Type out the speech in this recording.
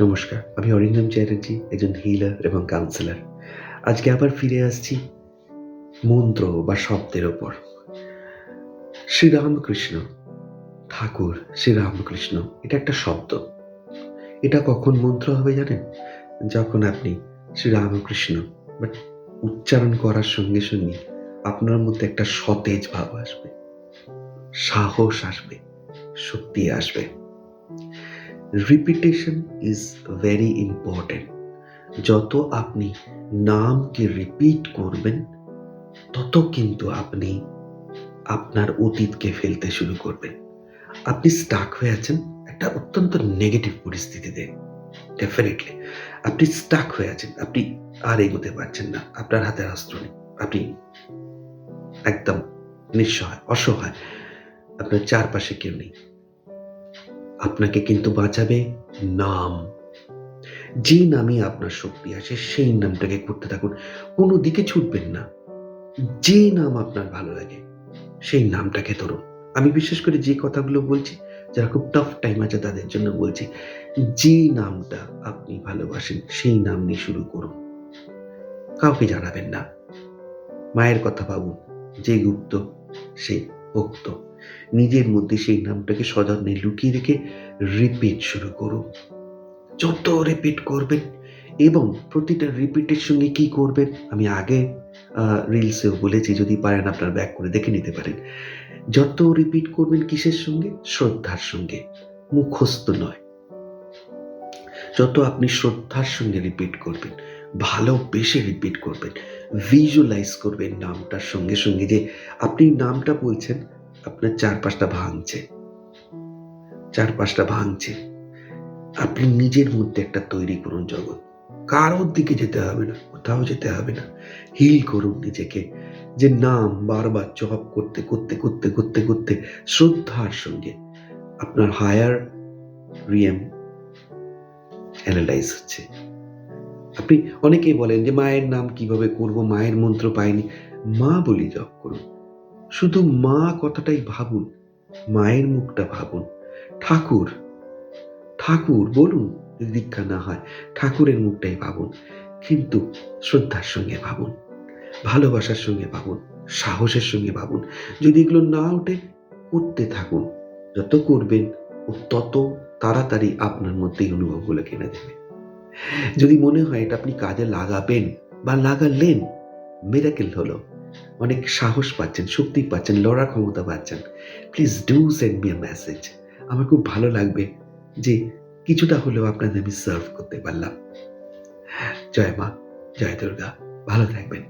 নমস্কার, আমি অরিন্দম চ্যাটার্জি, একজন হিলার এবং কাউন্সিলর আজকে আবার ফিরে আসছি মন্ত্র বা শব্দের ওপর। শ্রীরামকৃষ্ণ, ঠাকুর শ্রীরামকৃষ্ণ, এটা একটা শব্দ। এটা কখন মন্ত্র হবে জানেন? যখন আপনি শ্রীরামকৃষ্ণ বাট উচ্চারণ করার সঙ্গে সঙ্গে আপনার মধ্যে একটা সতেজ ভাব আসবে। সাহস আসবে, শক্তি আসবে। রিপিটেশন ইজ ভেরি ইম্পর্টেন্ট যত আপনি নামকে রিপিট করবেন, তত কিন্তু আপনি আপনার অতীতকে ফেলতে শুরু করবেন। আপনি স্টাক হয়ে আছেন একটা অত্যন্ত নেগেটিভ পরিস্থিতিতে। ডেফিনেটলি আপনি স্টাক হয়ে আছেন, আপনি আর এগোতে পারছেন না, আপনার হাতে অস্ত্র নেই, আপনি একদম নিঃসহায়, অসহায়, আপনার চারপাশে কেউ নেই। আপনাকে কিন্তু বাঁচাবে নাম। যে নামে আপনার শক্তি আসে, সেই নামটাকে করতে থাকুন। কোনো দিকে ছুটবেন না। যে নাম আপনার ভালো লাগে, সেই নামটাকে ধরুন। আমি বিশেষ করে যে কথাগুলো বলছি, যারা খুব টাফ টাইম আছে, তাদের জন্য বলছি যে নামটা আপনি ভালোবাসেন, সেই নাম নিয়ে শুরু করুন। কাউকে জানাবেন না। মায়ের কথা ভাবুন, যে গুপ্ত, সে ভক্ত। নিজের মধ্যে সেই নামটাকে সযত্নে লুকিয়ে রেখে রিপিট শুরু করুন। যত রিপিট করবেন এবং প্রতিটা রিপিটের সঙ্গে কি করবেন, আমি আগে রিলসেও বলেছি, যদি পারেন আপনার ব্যাক করে দেখে নিতে পারেন। যত রিপিট করবেন কিসের সঙ্গে? শ্রদ্ধার সঙ্গে, মুখস্থ নয়। যত আপনি শ্রদ্ধার সঙ্গে রিপিট করবেন ভালোবেসে রিপিট করবেন ভিজুয়ালাইজ করবেন নামটার সঙ্গে সঙ্গে যে আপনি নামটা বলছেন আপনার চারপাশটা ভাঙছে। চারপাশটা ভাঙছে। আপনি নিজের মধ্যে একটা তৈরি করুন জগৎ। কারোর দিকে যেতে হবে না, কোথাও যেতে হবে না। হিল করুন নিজেকে। যে নাম বারবার জপ করতে করতে করতে করতে করতে শ্রদ্ধার সঙ্গে আপনার হায়ার রিয়েম অ্যানালাইজ হচ্ছে। আপনি অনেকেই বলেন যে মায়ের নাম কীভাবে করব, মায়ের মন্ত্র পাইনি। মা বলি জপ করুন। শুধু মা কথাটাই ভাবুন, মায়ের মুখটা ভাবুন। ঠাকুর ঠাকুর, বলুন দীক্ষা না হয়, ঠাকুরের মুখটাই ভাবুন, কিন্তু শ্রদ্ধার সঙ্গে ভাবুন, ভালোবাসার সঙ্গে ভাবুন, সাহসের সঙ্গে ভাবুন। যদি এগুলো না ওঠে, করতে থাকুন। যত করবেন ও তত তাড়াতাড়ি আপনার মধ্যে অনুভবগুলো কেনে দেবে যদি মনে হয় এটা আপনি কাজে লাগাবেন বা লাগালেন মেরাকেল হলো। অনেক সাহস পাচ্ছেন, শক্তি পাচ্ছেন, লড়ার ক্ষমতা পাচ্ছেন। Please do send me a message আমার খুব ভালো লাগবে যে কিছুটা হলেও আপনাদের আমি সার্ভ করতে পারলাম। জয় মা, জয় দুর্গা, ভালো থাকবেন।